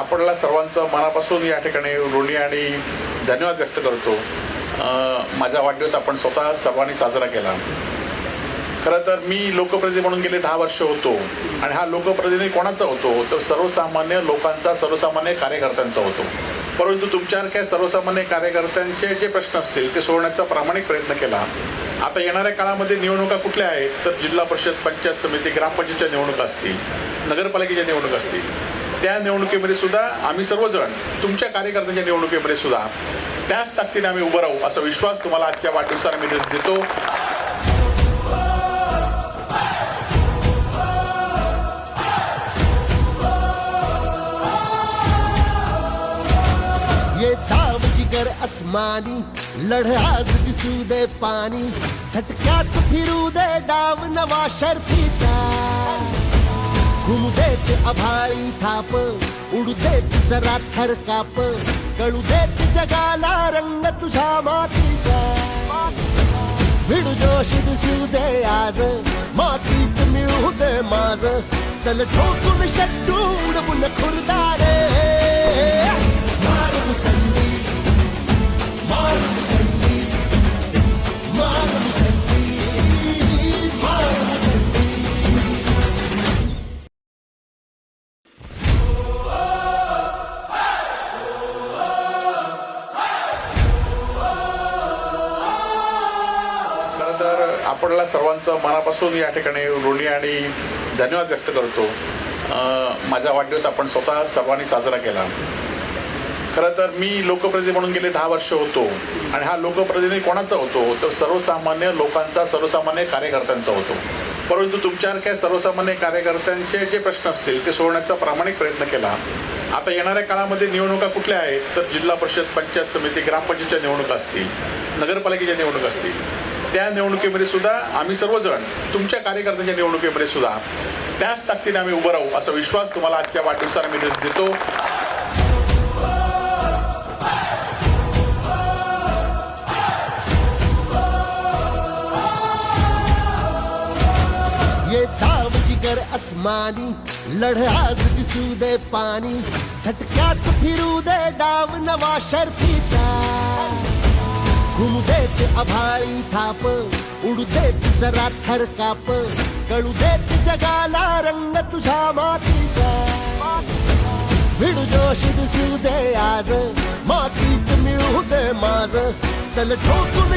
आपणला सर्वांचं मनापासून या ठिकाणी ऋणी आणि धन्यवाद व्यक्त करतो. माझा वाढदिवस आपण स्वतः सर्वांनी साजरा केला. खरं तर मी लोकप्रतिनिधी म्हणून गेले दहा वर्ष होतो आणि हा लोकप्रतिनिधी कोणाचा होतो? तर सर्वसामान्य लोकांचा सर्वसामान्य कार्यकर्त्यांचा होतो. परंतु तुमच्यासारख्या सर्वसामान्य कार्यकर्त्यांचे जे प्रश्न असतील ते सोडवण्याचा प्रामाणिक प्रयत्न केला. आता येणाऱ्या काळामध्ये निवडणुका कुठल्या आहेत? तर जिल्हा परिषद पंचायत समिती ग्रामपंचायतच्या निवडणुका असतील नगरपालिकेच्या निवडणुका असतील. त्या निवडणुकीमध्ये सुद्धा आम्ही सर्वजण तुमच्या कार्यकर्त्यांच्या निवडणुकीमध्ये सुद्धा त्याच ताकदीने आम्ही उभं राहू असा विश्वास तुम्हाला आजच्या वाढदिवसाला मी देतो. ये दाव जिगर अस्मानी लढाज दिसू दे पाणी झटक्यात फिरू दे डाव नवा शर्फीचा। घुमदे ते अभाळी थाप उडू जरा जरा थरकाप कळू देत जगाला रंग तुझ्या मातीचा। भिडू जोश दिसू दे आज मातीत मिळू दे माझ चल ठोकून शट्टू उडवून खुरदारे। तर आपल्याला सर्वांचं मनापासून या ठिकाणी ऋणी आणि धन्यवाद व्यक्त करतो. माझा वाढदिवस आपण स्वतः सर्वांनी साजरा केला. खरं तर मी लोकप्रतिनिधी म्हणून गेले दहा वर्ष होतो आणि हा लोकप्रतिनिधी कोणाचा होतो? तर सर्वसामान्य लोकांचा सर्वसामान्य कार्यकर्त्यांचा होतो. परंतु तुमच्यासारख्या सर्वसामान्य कार्यकर्त्यांचे जे प्रश्न असतील ते सोडवण्याचा प्रामाणिक प्रयत्न केला. आता येणाऱ्या काळामध्ये निवडणुका कुठल्या आहेत? तर जिल्हा परिषद पंचायत समिती ग्रामपंचायतच्या निवडणुका असतील नगरपालिकेच्या निवडणुका असतील. त्या निवडणुकीमध्ये सुद्धा आम्ही सर्वजण तुमच्या कार्यकर्त्यांच्या निवडणुकीमध्ये सुद्धा त्याच ताकदीने आम्ही उभं राहू असा विश्वास तुम्हाला आजच्या वाढदिवसाला मी देतो. आसमानी दाव अस्मानी लढाज दिसू दे पाणी. झटक्यात फिरू दे डाव नवा शर्फीचा आभाळी थाप उडू देत जरा थरकाप कळू देत जगाला रंग तुझ्या मातीचा. भिडू जोशी दिसू दे आज मातीत मिळू दे माझ. चल ठोकून